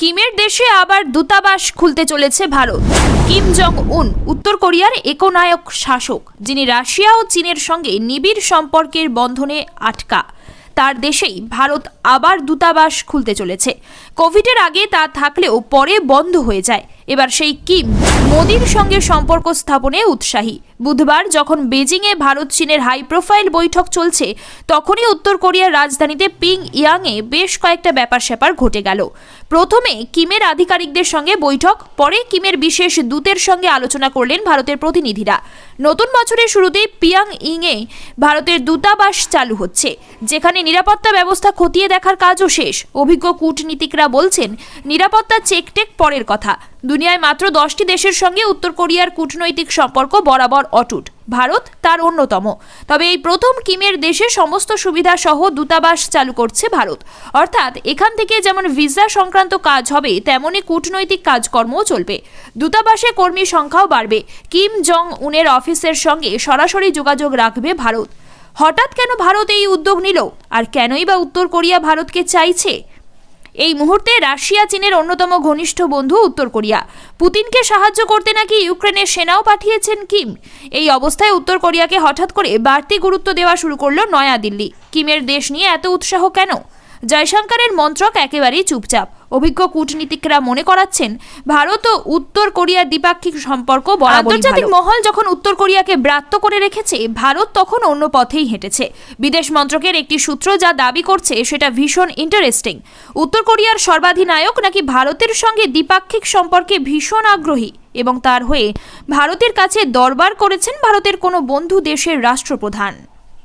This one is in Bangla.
কিমের দেশে আবার দূতাবাস খুলতে চলেছে ভারত। কিম জং উন উত্তর কোরিয়ার একনায়ক শাসক, যিনি রাশিয়া ও চীনের সঙ্গে নিবিড় সম্পর্কের বন্ধনে আটকা। তার দেশেই ভারত আবার দূতাবাস খুলতে চলেছে। কোভিডের আগে তা থাকলেও পরে বন্ধ হয়ে যায়। এবার সেই কিম মোদির সঙ্গে সম্পর্ক স্থাপনে উৎসাহী। বুধবার যখন বেজিংয়ে ভারত চীনের হাই প্রোফাইল বৈঠক চলছে, তখনই উত্তর কোরিয়ার রাজধানীতে পিং ইয়াংয়ে বেশ কয়েকটা ব্যাপার স্যাপার ঘটে গেল। প্রথমে কিমের আধিকারিকদের সঙ্গে বৈঠক, পরে কিমের বিশেষ দূতের সঙ্গে আলোচনা করলেন ভারতের প্রতিনিধিরা। নতুন বছরের শুরুতেই পিয়াং ইংয়ে ভারতের দূতাবাস চালু হচ্ছে, যেখানে নিরাপত্তা ব্যবস্থা খতিয়ে দেখার কাজও শেষ। অভিজ্ঞ কূটনীতিকরা বলছেন, নিরাপত্তা চেকটেক পরের কথা। দুনিয়ায় মাত্র দশটি দেশের সঙ্গে উত্তর কোরিয়ার কূটনৈতিক সম্পর্ক বরাবর অটুট। ভারত তার অন্যতম। তবে এই প্রথম কিমের দেশে সমস্ত সুবিধা সহ দূতাবাস চালু করছে ভারত। অর্থাৎ এখান থেকে যেমন ভিসা সংক্রান্ত কাজ হবে তেমনই কূটনৈতিক কাজকর্মও চলবে। দূতাবাসে কর্মী সংখ্যাও বাড়বে। কিম জং উনের অফিসের সঙ্গে সরাসরি যোগাযোগ রাখবে ভারত। হঠাৎ কেন ভারত এই উদ্যোগ নিল? আর কেনই বা উত্তর কোরিয়া ভারতকে চাইছে? এই মুহূর্তে রাশিয়া, চীনের অন্যতম ঘনিষ্ঠ বন্ধু উত্তর কোরিয়া। পুতিনকে সাহায্য করতে নাকি ইউক্রেনের সেনাও পাঠিয়েছেন কিম? এই অবস্থায় উত্তর কোরিয়াকে হঠাৎ করে বাড়তি গুরুত্ব দেওয়া শুরু করল নয়াদিল্লি কিমের দেশ নিয়ে এত উৎসাহ কেন? জয়শঙ্করের মন্ত্রক একেবারেই চুপচাপ। অভিজ্ঞ কূটনীতিকরা মনে করাচ্ছেন, ভারত ও উত্তর কোরিয়ার দ্বিপাক্ষিক সম্পর্ক আন্তর্জাতিক মহল যখন উত্তর কোরিয়াকে ব্রাত্য করে রেখেছে, ভারত তখন অন্য পথেই হেঁটেছে। বিদেশ মন্ত্রকের একটি সূত্র যা দাবি করছে, সেটা ভীষণ ইন্টারেস্টিং উত্তর কোরিয়ার সর্বাধিনায়ক নাকি ভারতের সঙ্গে দ্বিপাক্ষিক সম্পর্কে ভীষণ আগ্রহী এবং তার হয়ে ভারতের কাছে দরবার করেছেন ভারতের কোনো বন্ধু দেশের রাষ্ট্রপ্রধান।